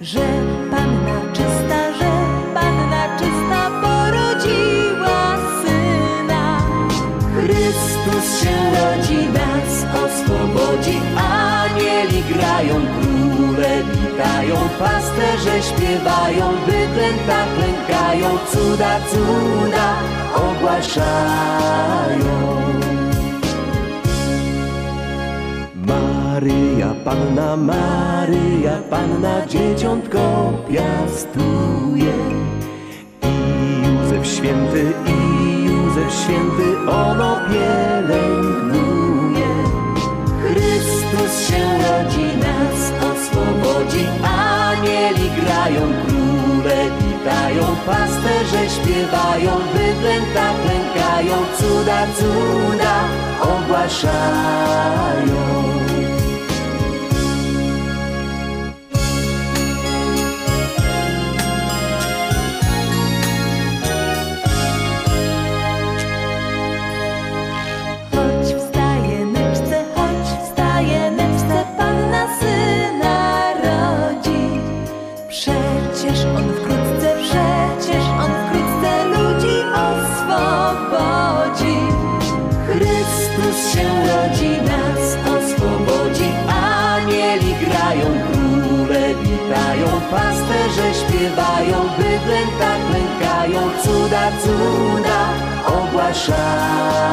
że panna czysta, że panna czysta porodziła syna. Chrystus się rodzi, nas oswobodzi, anieli grają, króle witają, pasterze śpiewają, bydlęta klękają, cuda, cuda ogłaszają. Maryja, Panna Maryja, Panna dzieciątko piastuje. I Józef święty, i Józef święty, ono pielęgnuje. Chrystus się rodzi, nas oswobodzi, anieli grają, króle witają, pasterze śpiewają, bydlęta klękają, cuda, cuda ogłaszają. Przecież on wkrótce, przecież on wkrótce ludzi oswobodzi. Chrystus się rodzi, nas oswobodzi, anieli grają, króle witają, pasterze śpiewają, bydlęta klękają, cuda, cuda ogłaszają.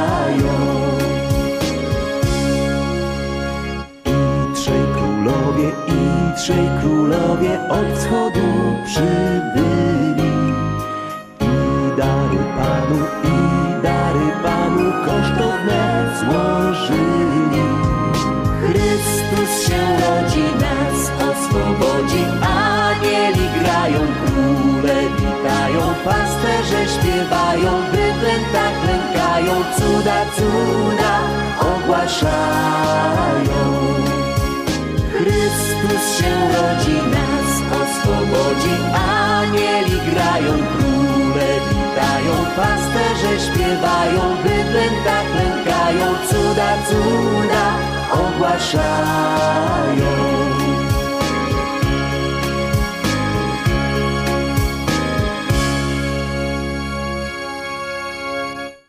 Królowie, i trzej królowie od wschodu przybyli. I dary Panu, i dary Panu kosztowne złożyli. Chrystus się rodzi, nas oswobodzi, anieli grają, króle witają, pasterze śpiewają, bydlęta klękają, cuda, cuda ogłaszają. Się rodzi, nas oswobodzi, anieli grają, króle witają, pasterze śpiewają, bydlęta klękają, cuda, cuda ogłaszają.